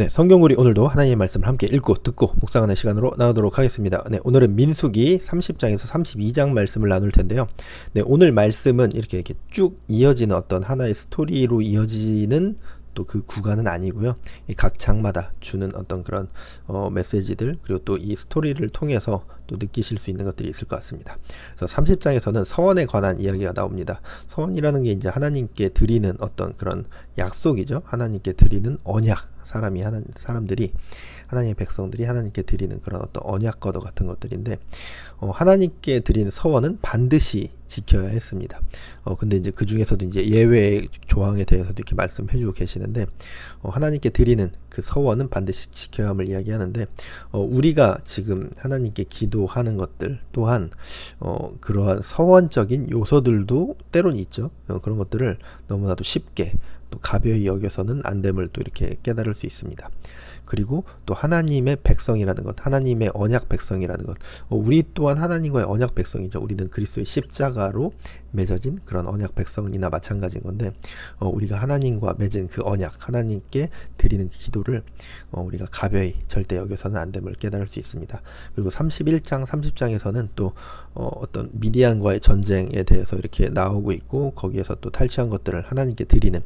네, 성경구리 오늘도 하나님의 말씀을 함께 읽고 듣고 묵상하는 시간으로 나누도록 하겠습니다. 네, 오늘은 민수기 30장에서 32장 말씀을 나눌 텐데요. 네, 오늘 말씀은 이렇게 이렇게 쭉 이어지는 어떤 하나의 스토리로 이어지는 또 그 구간은 아니고요. 이 각 장마다 주는 어떤 그런 어, 메시지들 그리고 또 이 스토리를 통해서 또 느끼실 수 있는 것들이 있을 것 같습니다. 그래서 30장에서는 서원에 관한 이야기가 나옵니다. 서원이라는 게 이제 하나님께 드리는 어떤 그런 약속이죠. 하나님께 드리는 언약. 사람이 하나 사람들이 하나님의 백성들이 하나님께 드리는 그런 어떤 언약 거도 같은 것들인데 어, 하나님께 드리는 서원은 반드시 지켜야 했습니다. 어 근데 이제 그 중에서도 이제 예외 조항에 대해서도 이렇게 말씀해 주고 계시는데 어, 하나님께 드리는 그 서원은 반드시 지켜야 함을 이야기하는데 어, 우리가 지금 하나님께 기도하는 것들 또한 어, 그러한 서원적인 요소들도 때론 있죠. 어, 그런 것들을 너무나도 쉽게 또 가벼이 여겨서는 안 됨을 또 이렇게 깨달을 수 있습니다. 그리고 또 하나님의 백성이라는 것, 하나님의 언약 백성이라는 것. 어, 우리 또한 하나님과의 언약 백성이죠. 우리는 그리스도의 십자가로 맺어진 그런 언약 백성이나 마찬가지인 건데, 어, 우리가 하나님과 맺은 그 언약, 하나님께 드리는 그 기도를 어, 우리가 가벼이 절대 여겨서는 안 됨을 깨달을 수 있습니다. 그리고 31장, 30장에서는 또 어, 어떤 미디안과의 전쟁에 대해서 이렇게 나오고 있고, 거기에서 또 탈취한 것들을 하나님께 드리는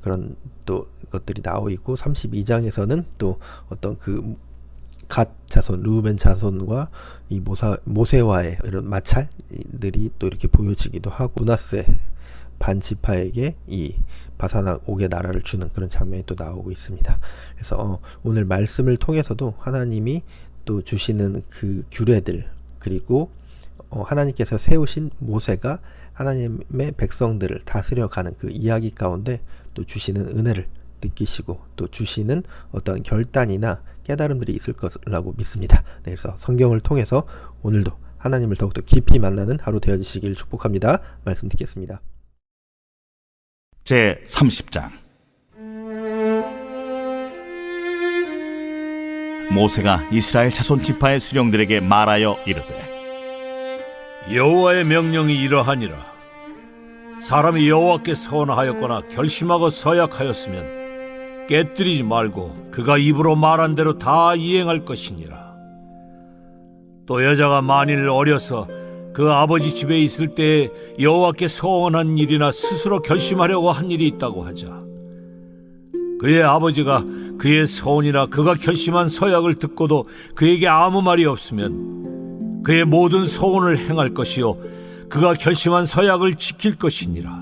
그런 또 것들이 나오고 있고 32장에서는 또 어떤 그 갓 자손 루벤 자손과 이 모사 모세와의 이런 마찰들이 또 이렇게 보여지기도 하고 문하세 반지파에게 이 바사나 옥의 나라를 주는 그런 장면이 또 나오고 있습니다. 그래서 어, 오늘 말씀을 통해서도 하나님이 또 주시는 그 규례들 그리고 어, 하나님께서 세우신 모세가 하나님의 백성들을 다스려가는 그 이야기 가운데 또 주시는 은혜를 느끼시고 또 주시는 어떤 결단이나 깨달음들이 있을 것이라고 믿습니다. 네, 그래서 성경을 통해서 오늘도 하나님을 더욱더 깊이 만나는 하루 되어지시길 축복합니다. 말씀 듣겠습니다. 제 30장 모세가 이스라엘 자손 지파의 수령들에게 말하여 이르되 여호와의 명령이 이러하니라. 사람이 여호와께 서원하였거나 결심하고 서약하였으면 깨뜨리지 말고 그가 입으로 말한 대로 다 이행할 것이니라. 또 여자가 만일 어려서 그 아버지 집에 있을 때 여호와께 서원한 일이나 스스로 결심하려고 한 일이 있다고 하자. 그의 아버지가 그의 서원이나 그가 결심한 서약을 듣고도 그에게 아무 말이 없으면 그의 모든 서원을 행할 것이요 그가 결심한 서약을 지킬 것이니라.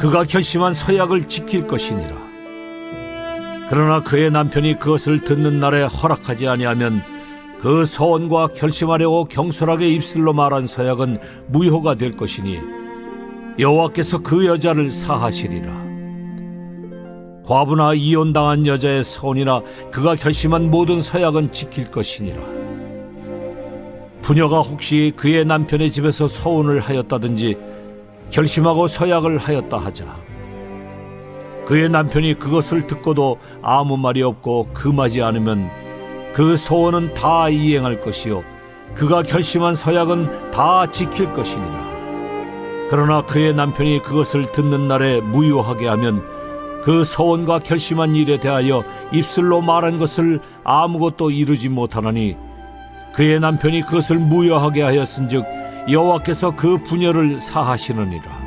그가 결심한 서약을 지킬 것이니라 그러나 그의 남편이 그것을 듣는 날에 허락하지 아니하면 그 서원과 결심하려고 경솔하게 입술로 말한 서약은 무효가 될 것이니 여호와께서 그 여자를 사하시리라. 과부나 이혼당한 여자의 서원이나 그가 결심한 모든 서약은 지킬 것이니라. 부녀가 혹시 그의 남편의 집에서 서원을 하였다든지 결심하고 서약을 하였다 하자. 그의 남편이 그것을 듣고도 아무 말이 없고 금하지 않으면 그 서원은 다 이행할 것이요 그가 결심한 서약은 다 지킬 것이니라. 그러나 그의 남편이 그것을 듣는 날에 무효하게 하면 그 서원과 결심한 일에 대하여 입술로 말한 것을 아무것도 이루지 못하나니 그의 남편이 그것을 무효하게 하였은즉 여호와께서 그 부녀를 사하시느니라.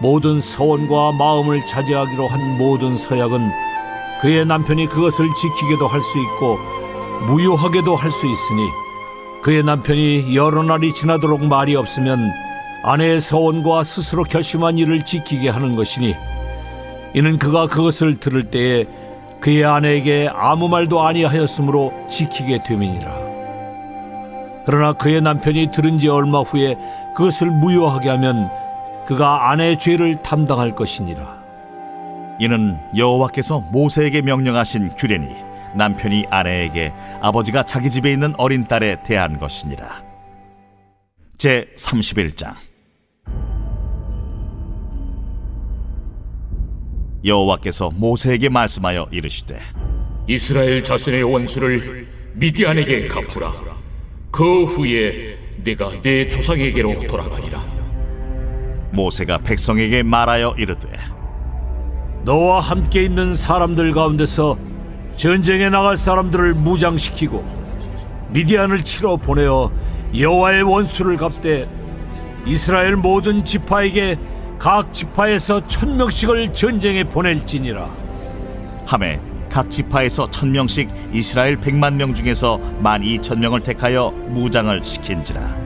모든 서원과 마음을 차지하기로 한 모든 서약은 그의 남편이 그것을 지키게도 할 수 있고 무효하게도 할 수 있으니 그의 남편이 여러 날이 지나도록 말이 없으면 아내의 서원과 스스로 결심한 일을 지키게 하는 것이니 이는 그가 그것을 들을 때에 그의 아내에게 아무 말도 아니하였으므로 지키게 됨이니라. 그러나 그의 남편이 들은 지 얼마 후에 그것을 무효하게 하면 그가 아내의 죄를 담당할 것이니라. 이는 여호와께서 모세에게 명령하신 규례니 남편이 아내에게 아버지가 자기 집에 있는 어린 딸에 대한 것이니라. 제 31장 여호와께서 모세에게 말씀하여 이르시되 이스라엘 자손의 원수를 미디안에게 갚으라. 그 후에 내가 내 조상에게로 돌아가리라. 모세가 백성에게 말하여 이르되 너와 함께 있는 사람들 가운데서 전쟁에 나갈 사람들을 무장시키고 미디안을 치러 보내어 여호와의 원수를 갚되 이스라엘 모든 지파에게 각 지파에서 천 명씩을 전쟁에 보낼지니라. 함에 각 지파에서 천 명씩 이스라엘 백만 명 중에서 만 이천 명을 택하여 무장을 시킨지라.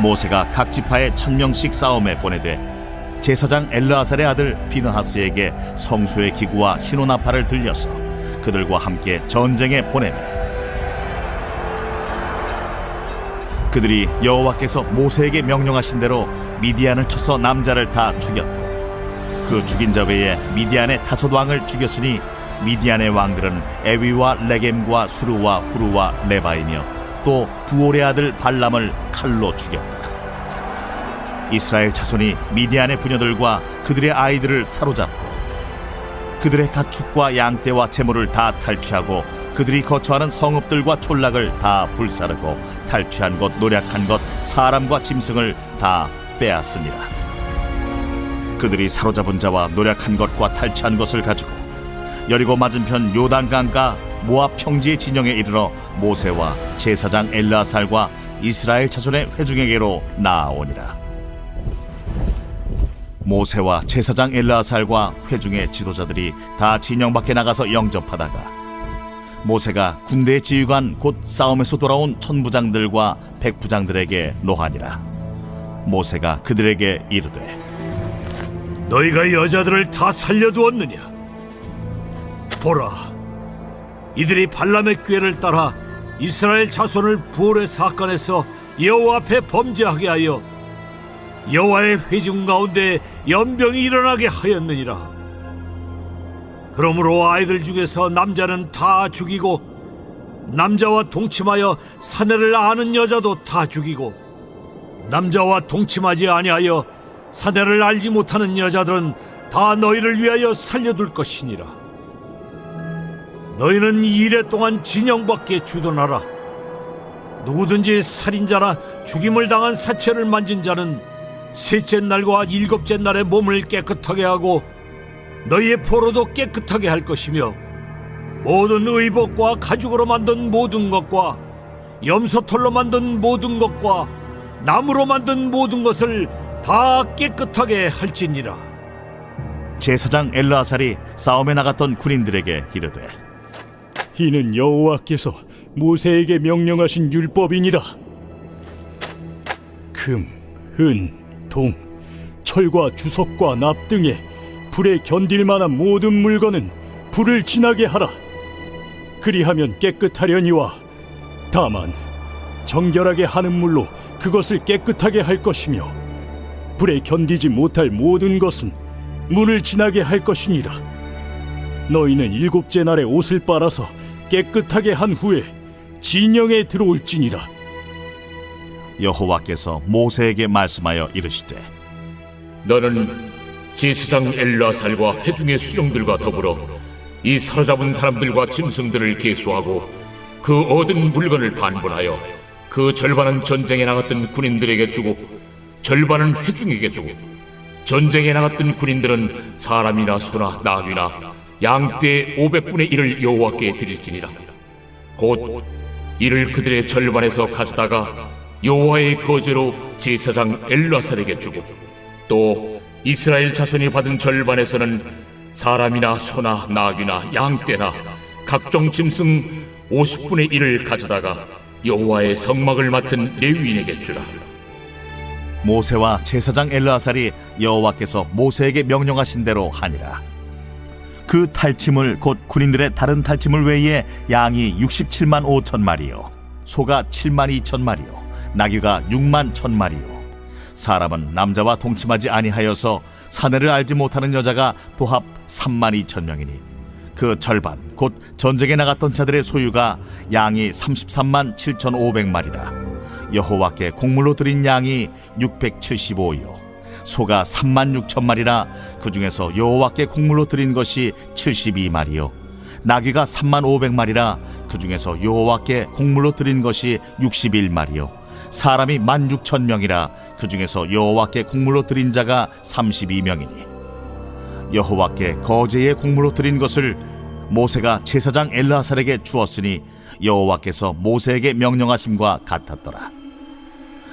모세가 각 지파에 천 명씩 싸움에 보내되 제사장 엘르아살의 아들 비느하스에게 성소의 기구와 신호나팔을 들려서 그들과 함께 전쟁에 보내매 그들이 여호와께서 모세에게 명령하신 대로 미디안을 쳐서 남자를 다 죽였고 그 죽인 자 외에 미디안의 다섯 왕을 죽였으니 미디안의 왕들은 에위와 레겜과 수루와 후루와 레바이며 또 부올의 아들 발람을 칼로 죽였다. 이스라엘 자손이 미디안의 부녀들과 그들의 아이들을 사로잡고 그들의 가축과 양떼와 재물을 다 탈취하고 그들이 거처하는 성읍들과 촌락을 다 불사르고 탈취한 것 노략한 것 사람과 짐승을 다 빼앗으니라. 그들이 사로잡은 자와 노력한 것과 탈취한 것을 가지고 여리고 맞은편 요단강가 모압 평지의 진영에 이르러 모세와 제사장 엘라살과 이스라엘 자손의 회중에게로 나아오니라. 모세와 제사장 엘라살과 회중의 지도자들이 다 진영 밖에 나가서 영접하다가 모세가 군대 지휘관 곧 싸움에서 돌아온 천부장들과 백부장들에게 노하니라. 모세가 그들에게 이르되 너희가 여자들을 다 살려두었느냐? 보라, 이들이 발람의 꾀를 따라 이스라엘 자손을 부올의 사건에서 여호와 앞에 범죄하게 하여 여호와의 회중 가운데 연병이 일어나게 하였느니라. 그러므로 아이들 중에서 남자는 다 죽이고 남자와 동침하여 사내를 아는 여자도 다 죽이고 남자와 동침하지 아니하여 사내를 알지 못하는 여자들은 다 너희를 위하여 살려둘 것이니라. 너희는 이래 동안 진영 밖에 주둔하라. 누구든지 살인자나 죽임을 당한 사체를 만진 자는 셋째 날과 일곱째 날에 몸을 깨끗하게 하고 너희의 포로도 깨끗하게 할 것이며 모든 의복과 가죽으로 만든 모든 것과 염소털로 만든 모든 것과 나무로 만든 모든 것을 다 깨끗하게 할지니라. 제사장 엘라살이 싸움에 나갔던 군인들에게 이르되 이는 여호와께서 모세에게 명령하신 율법이니라. 금, 은, 동, 철과 주석과 납 등에 불에 견딜 만한 모든 물건은 불을 지나게 하라. 그리하면 깨끗하려니와 다만 정결하게 하는 물로 그것을 깨끗하게 할 것이며 불에 견디지 못할 모든 것은 문을 지나게 할 것이니라. 너희는 일곱째 날에 옷을 빨아서 깨끗하게 한 후에 진영에 들어올지니라. 여호와께서 모세에게 말씀하여 이르시되 너는 제사장 엘라살과 회중의 수령들과 더불어 이 사로잡은 사람들과 짐승들을 계수하고 그 얻은 물건을 반분하여 그 절반은 전쟁에 나갔던 군인들에게 주고 절반은 회중에게 주고 전쟁에 나갔던 군인들은 사람이나 소나 나귀나 양떼 500분의 1을 여호와께 드릴지니라 곧 이를 그들의 절반에서 가져다가 여호와의 거제로 제사장 엘라살에게 주고 또 이스라엘 자손이 받은 절반에서는 사람이나 소나 나귀나 양떼나 각종 짐승 50분의 1을 가져다가 여호와의 성막을 맡은 레위인에게 주라. 모세와 제사장 엘르아살이 여호와께서 모세에게 명령하신 대로 하니라. 그 탈침을 곧 군인들의 다른 탈침을 외에 양이 67만 5천 마리요, 소가 7만 2천 마리요, 나귀가 6만 천 마리요, 사람은 남자와 동침하지 아니하여서 사내를 알지 못하는 여자가 도합 3만 2천 명이니 그 절반 곧 전쟁에 나갔던 자들의 소유가 양이 33만 7,500마리라 여호와께 곡물로 드린 양이 675요. 소가 3만 6천 마리라 그 중에서 여호와께 곡물로 드린 것이 72마리요. 나귀가 3만 500마리라 그 중에서 여호와께 곡물로 드린 것이 61마리요. 사람이 1만 6천 명이라 그 중에서 여호와께 곡물로 드린 자가 32명이니. 여호와께 거제의 곡물로 드린 것을 모세가 제사장 엘라살에게 주었으니 여호와께서 모세에게 명령하심과 같았더라.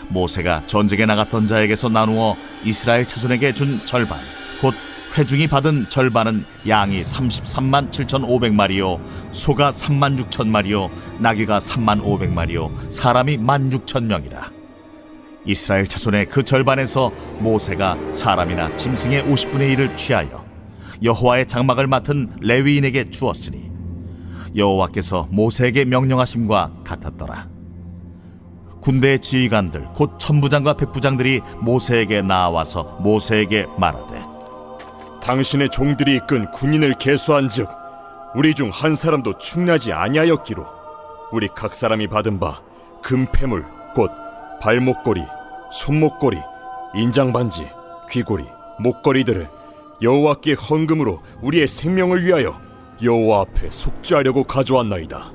모세가 전쟁에 나갔던 자에게서 나누어 이스라엘 자손에게 준 절반 곧 회중이 받은 절반은 양이 33만 7,500마리요 소가 3만 6천 마리요 나귀가 3만 500마리요 사람이 1만 6천 명이라 이스라엘 자손의 그 절반에서 모세가 사람이나 짐승의 50분의 1을 취하여 여호와의 장막을 맡은 레위인에게 주었으니 여호와께서 모세에게 명령하심과 같았더라. 군대의 지휘관들 곧 천부장과 백부장들이 모세에게 나와서 모세에게 말하되 당신의 종들이 이끈 군인을 계수한즉 우리 중 한 사람도 충나지 아니하였기로 우리 각 사람이 받은 바 금패물 곧 발목걸이, 손목걸이, 인장반지, 귀고리, 목걸이들을 여호와께 헌금으로 우리의 생명을 위하여 여호와 앞에 속죄하려고 가져왔나이다.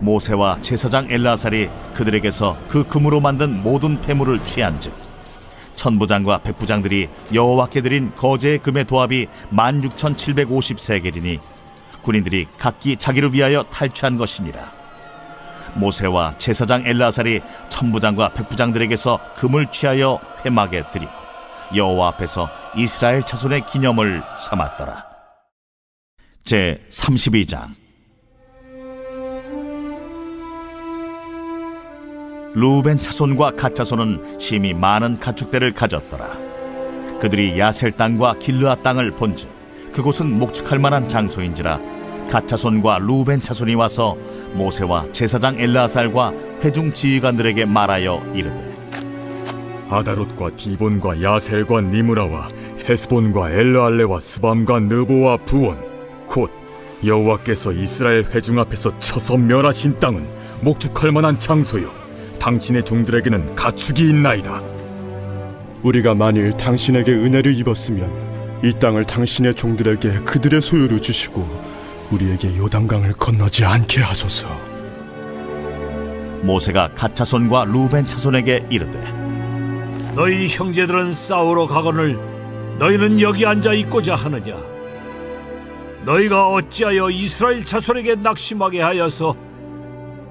모세와 제사장 엘라살이 그들에게서 그 금으로 만든 모든 폐물을 취한즉 천부장과 백부장들이 여호와께 드린 거제의 금의 도합이 16,750세겔이니 군인들이 각기 자기를 위하여 탈취한 것이니라. 모세와 제사장 엘라살이 천부장과 백부장들에게서 금을 취하여 회막에 드려 여호와 앞에서 이스라엘 자손의 기념을 삼았더라. 제 32장 루벤 차손과 갓 차손은 심히 많은 가축대를 가졌더라. 그들이 야셀 땅과 길르아 땅을 본즉 그곳은 목축할 만한 장소인지라 갓 차손과 루벤 차손이 와서 모세와 제사장 엘라살과 회중 지휘관들에게 말하여 이르되 아다롯과 디본과 야셀과 니무라와 헤스본과 엘르알레와 스밤과 느보와 부온 곧 여호와께서 이스라엘 회중 앞에서 쳐서 멸하신 땅은 목축할 만한 장소요 당신의 종들에게는 가축이 있나이다 우리가 만일 당신에게 은혜를 입었으면 이 땅을 당신의 종들에게 그들의 소유로 주시고 우리에게 요단강을 건너지 않게 하소서. 모세가 갓 차손과 루벤 차손에게 이르되 너희 형제들은 싸우러 가거늘 너희는 여기 앉아 있고자 하느냐 너희가 어찌하여 이스라엘 자손에게 낙심하게 하여서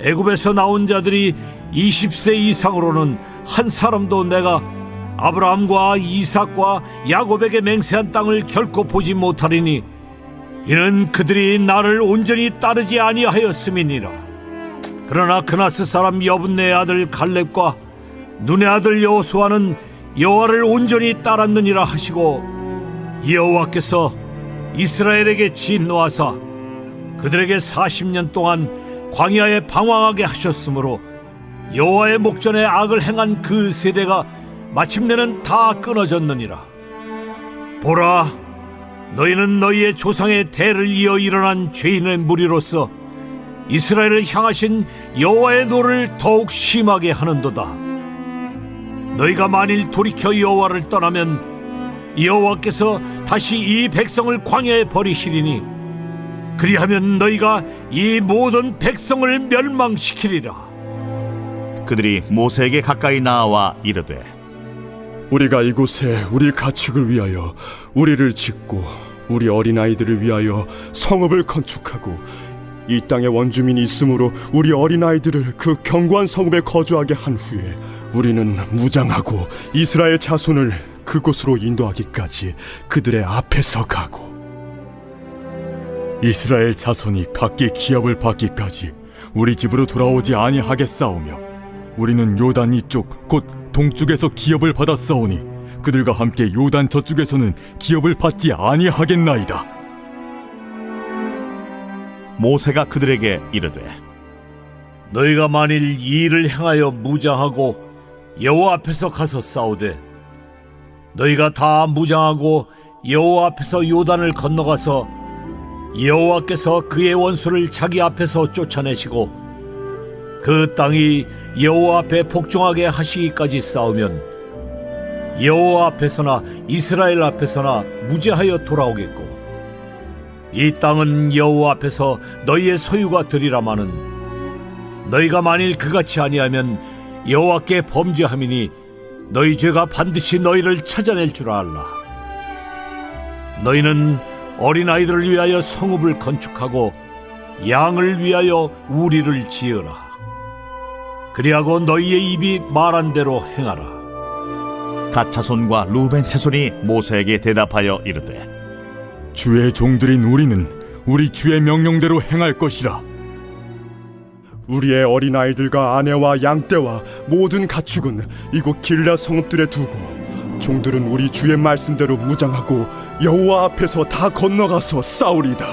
애굽에서 나온 자들이 20세 이상으로는 한 사람도 내가 아브라함과 이삭과 야곱에게 맹세한 땅을 결코 보지 못하리니 이는 그들이 나를 온전히 따르지 아니하였음이니라. 그러나 그나스 사람 여분네 아들 갈렙과 눈의 아들 여호수아는 여호와를 온전히 따랐느니라 하시고 여호와께서 이스라엘에게 진노하사 그들에게 40년 동안 광야에 방황하게 하셨으므로 여호와의 목전에 악을 행한 그 세대가 마침내는 다 끊어졌느니라. 보라 너희는 너희의 조상의 대를 이어 일어난 죄인의 무리로서 이스라엘을 향하신 여호와의 노를 더욱 심하게 하는도다. 너희가 만일 돌이켜 여호와를 떠나면 여호와께서 다시 이 백성을 광야에 버리시리니 그리하면 너희가 이 모든 백성을 멸망시키리라. 그들이 모세에게 가까이 나와 이르되 우리가 이곳에 우리 가축을 위하여 우리를 짓고 우리 어린아이들을 위하여 성읍을 건축하고 이 땅에 원주민이 있으므로 우리 어린아이들을 그 견고한 성읍에 거주하게 한 후에 우리는 무장하고 이스라엘 자손을 그곳으로 인도하기까지 그들의 앞에서 가고 이스라엘 자손이 각기 기업을 받기까지 우리 집으로 돌아오지 아니하겠사오며 우리는 요단 이쪽 곧 동쪽에서 기업을 받았사오니 그들과 함께 요단 저쪽에서는 기업을 받지 아니하겠나이다. 모세가 그들에게 이르되 너희가 만일 이 일을 행하여 무장하고 여호와 앞에서 가서 싸우되 너희가 다 무장하고 여호와 앞에서 요단을 건너가서 여호와께서 그의 원수를 자기 앞에서 쫓아내시고 그 땅이 여호와 앞에 복종하게 하시기까지 싸우면 여호와 앞에서나 이스라엘 앞에서나 무죄하여 돌아오겠고 이 땅은 여호와 앞에서 너희의 소유가 되리라마는 너희가 만일 그같이 아니하면 여호와께 범죄함이니 너희 죄가 반드시 너희를 찾아낼 줄 알라. 너희는 어린 아이들을 위하여 성읍을 건축하고 양을 위하여 우리를 지으라. 그리하고 너희의 입이 말한 대로 행하라. 갓 자손과 루벤 자손이 모세에게 대답하여 이르되 주의 종들인 우리는 우리 주의 명령대로 행할 것이라. 우리의 어린아이들과 아내와 양떼와 모든 가축은 이곳 길라 성읍들에 두고 종들은 우리 주의 말씀대로 무장하고 여호와 앞에서 다 건너가서 싸우리다.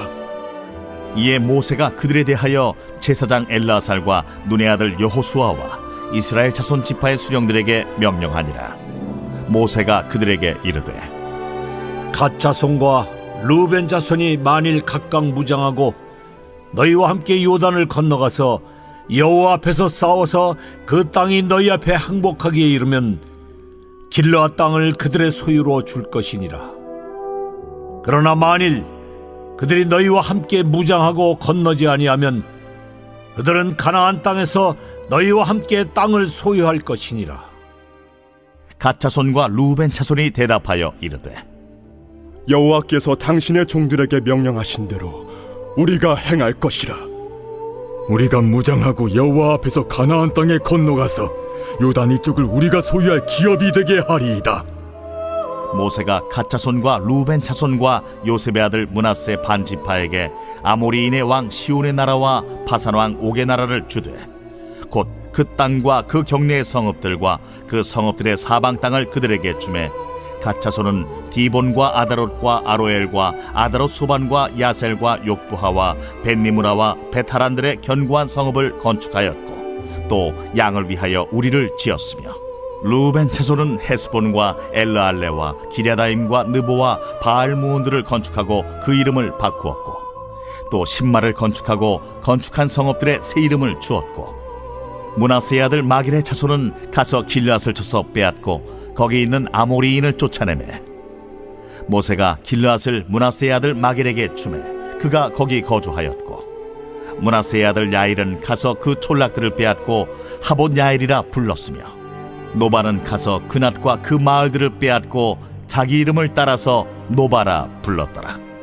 이에 모세가 그들에 대하여 제사장 엘라살과 눈의 아들 여호수아와 이스라엘 자손 지파의 수령들에게 명령하니라. 모세가 그들에게 이르되 갓 자손과 루벤 자손이 만일 각각 무장하고 너희와 함께 요단을 건너가서 여호와 앞에서 싸워서 그 땅이 너희 앞에 항복하기에 이르면 길르앗 땅을 그들의 소유로 줄 것이니라. 그러나 만일 그들이 너희와 함께 무장하고 건너지 아니하면 그들은 가나안 땅에서 너희와 함께 땅을 소유할 것이니라. 갓 자손과 루벤 자손이 대답하여 이르되 여호와께서 당신의 종들에게 명령하신 대로 우리가 행할 것이라 우리가 무장하고 여호와 앞에서 가나안 땅에 건너가서 요단 이쪽을 우리가 소유할 기업이 되게 하리이다. 모세가 갓 자손과 루벤 자손과 요셉의 아들 문하세 반 지파에게 아모리인의 왕 시온의 나라와 바산 왕 옥의 나라를 주되 곧 그 땅과 그 경내의 성읍들과 그 성읍들의 사방 땅을 그들에게 주매 갓 자손은 디본과 아다롯과 아로엘과 아다롯 소반과 야셀과 욕부하와 벤니무라와 베타란들의 견고한 성읍을 건축하였고 또 양을 위하여 우리를 지었으며 루벤 채소는 헤스본과 엘르알레와 기랴다임과 느보와 바알무온들을 건축하고 그 이름을 바꾸었고 또 신마를 건축하고 건축한 성읍들의 새 이름을 주었고 문하세의 아들 마길의 자손은 가서 길앗을 쳐서 빼앗고 거기 있는 아모리인을 쫓아내매 모세가 길앗을 문하세의 아들 마길에게 주매 그가 거기 거주하였고 문하세의 아들 야일은 가서 그 촌락들을 빼앗고 하본 야일이라 불렀으며 노바는 가서 그낫과 그 마을들을 빼앗고 자기 이름을 따라서 노바라 불렀더라.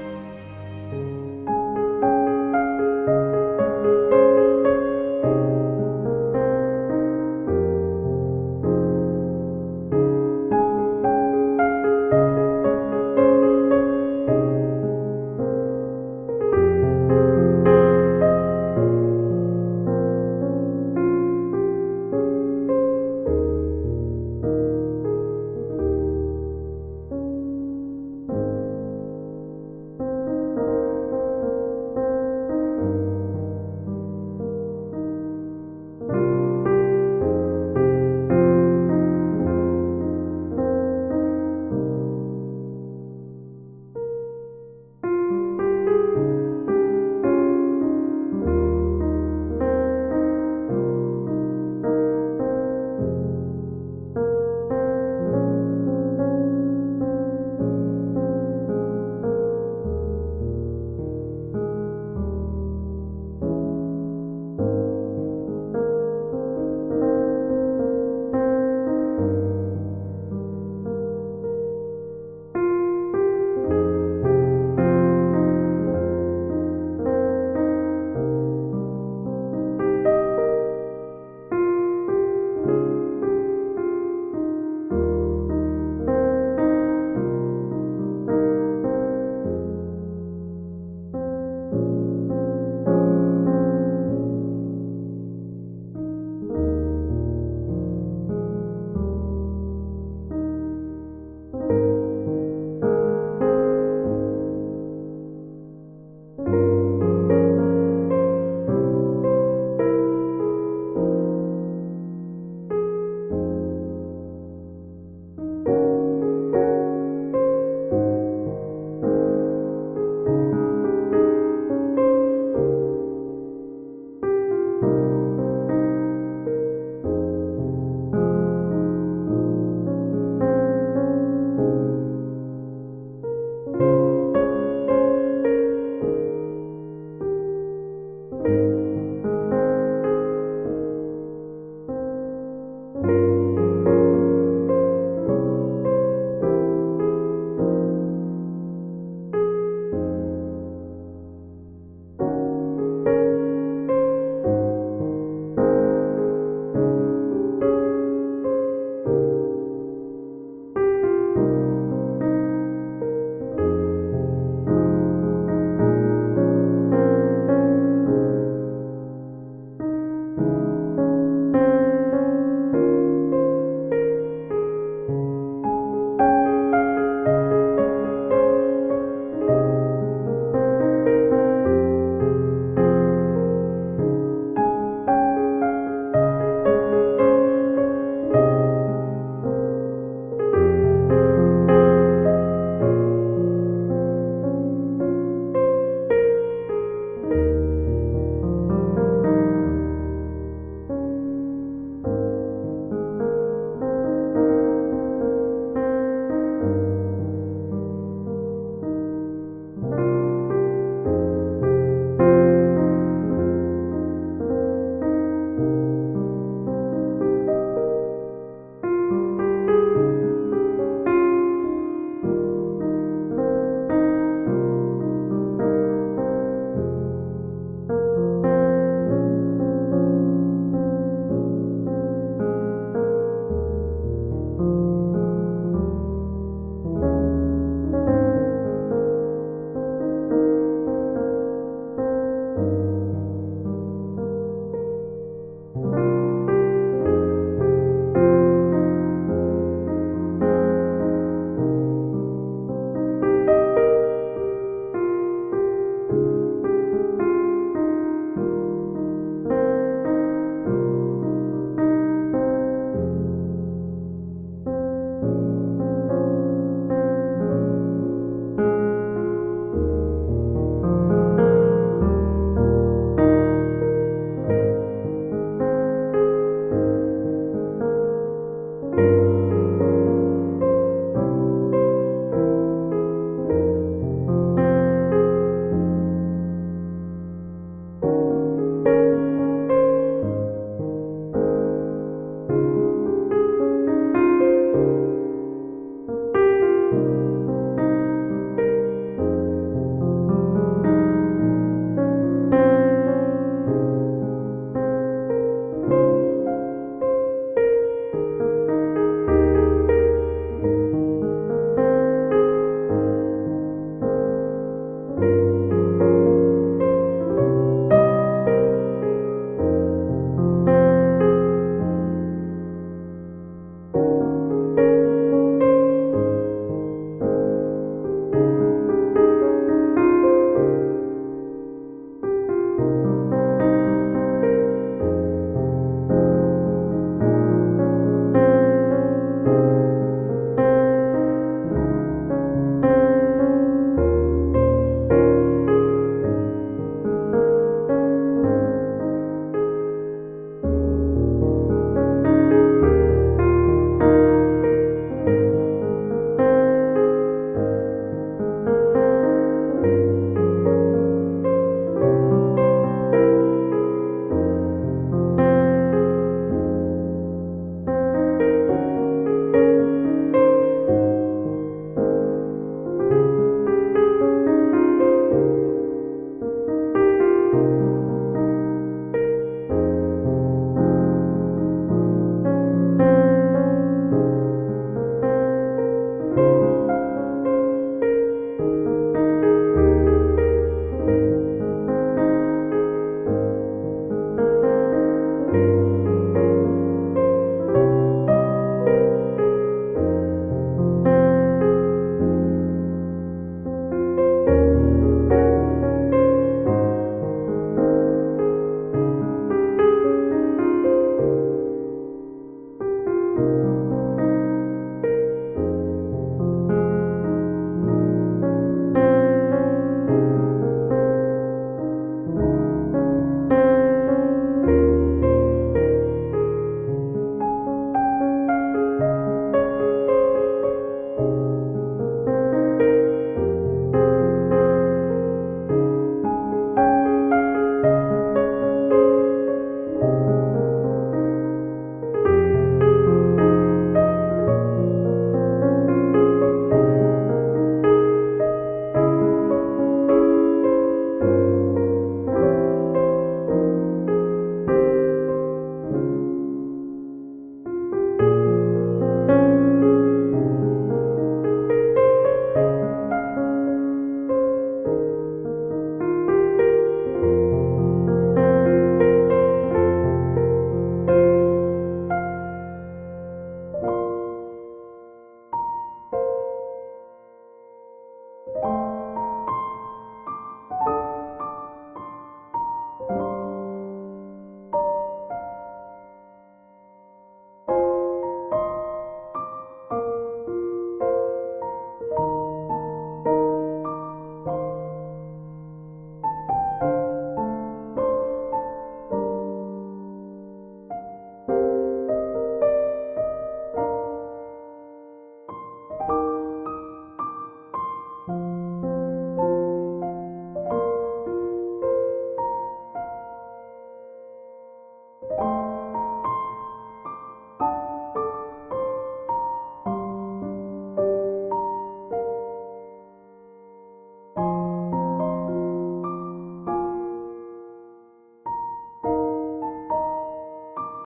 you.